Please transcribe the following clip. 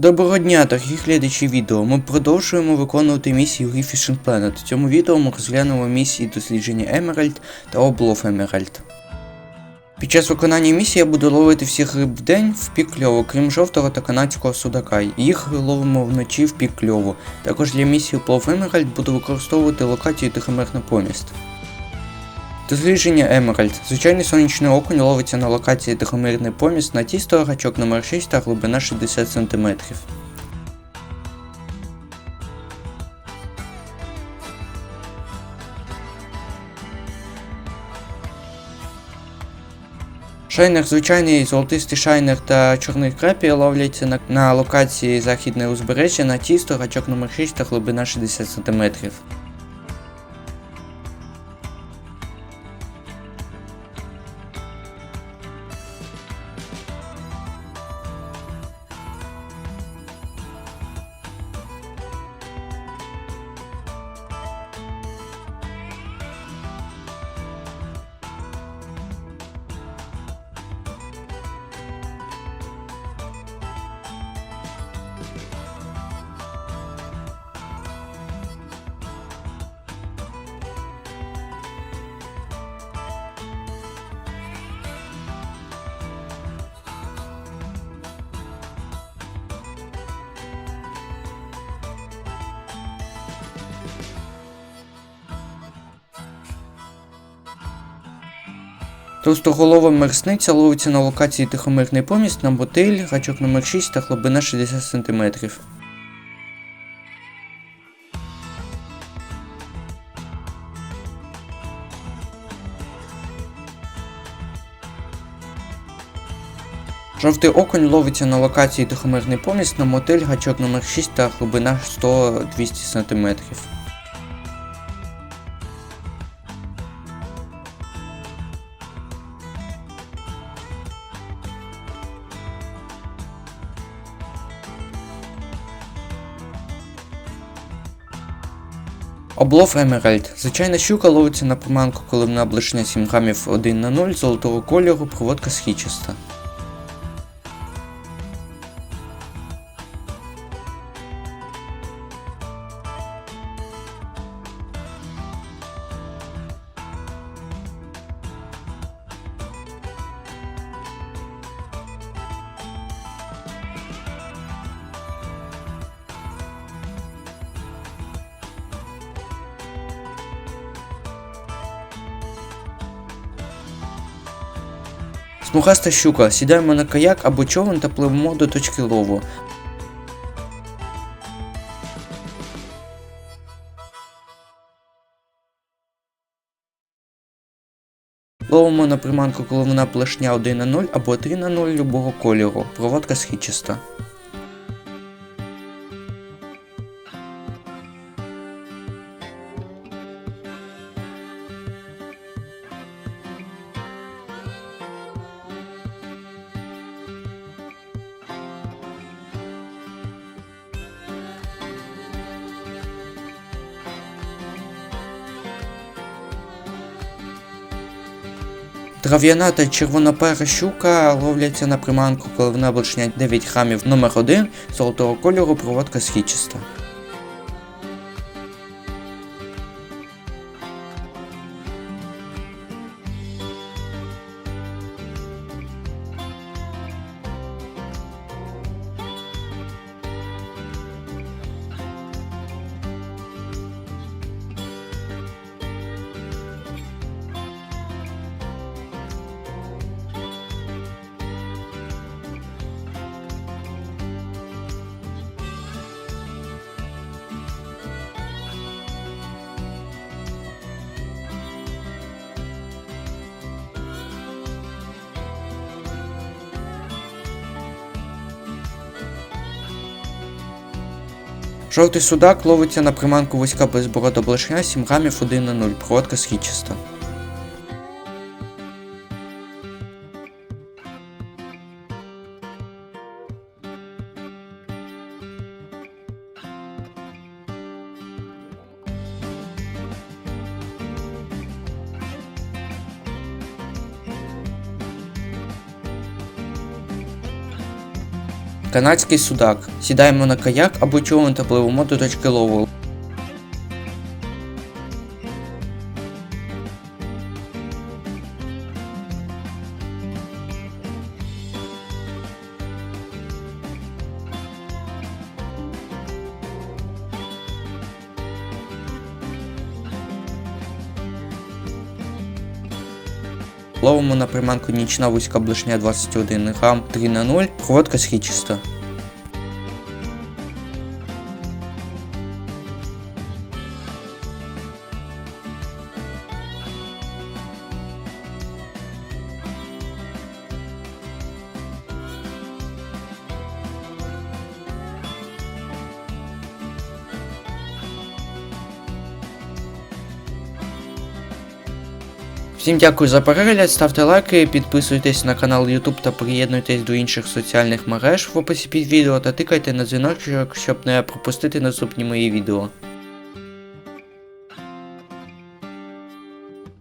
Доброго дня, дорогі глядачі відео. Ми продовжуємо виконувати Gri Fishing Planet. В цьому відео ми розглянемо місії дослідження Emerald та облов Emerald. Під час виконання місії я буду ловити всіх риб в день в пік кльову, крім жовтого та канадського судака. Їх ловимо вночі в пік кльову. Також для місії Плов Emerald буду використовувати локацію Тихомирний поміст. Дослідження Emerald. Звичайний сонячний окунь ловиться на локації Тихомирний поміст на тісто гачок номер 6 та глибина 60 см. Шайнер звичайний, золотистий шайнер та чорний крапі ловляться на, на локації західне узбережжя на тісто гачок номер 6 та глибина 60 см. Товстоголова мерсниця ловиться на локації Тихомирний поміст на мотиль, гачок номер 6 та глибина 60 см. Жовтий окунь ловиться на локації Тихомирний поміст на мотиль, гачок номер 6 та глибина 100-200 см. Облов Емеральд. Звичайна щука ловиться на приманку, коли вона блишня 7 грамів 1 на 0 золотого кольору, проводка схічиста. Смугаста щука. Сідаємо на каяк або човен та пливемо до точки лову. Ловимо на приманку, коли вона плашня 1 на 0 або 3 на 0 любого кольору. Проводка східчаста. Трав'яна та червонопера щука ловляться на приманку, коли вона блишня 9 грамів номер 1 золотого кольору, проводка східчаста. Жовтий судак ловиться на приманку вузька безборода блишня 7 грамів 1 на 0, проводка східчаста. Канадський судак. Сідаємо на каяк або човен та пливемо до точки лову. Ловимо на приманку нічна вузька блишня 21 грам 3 на 0, проводка східчиста. Всім дякую за перегляд, ставте лайки, підписуйтесь на канал YouTube та приєднуйтесь до інших соціальних мереж в описі під відео та тикайте на дзвіночок, щоб не пропустити наступні мої відео.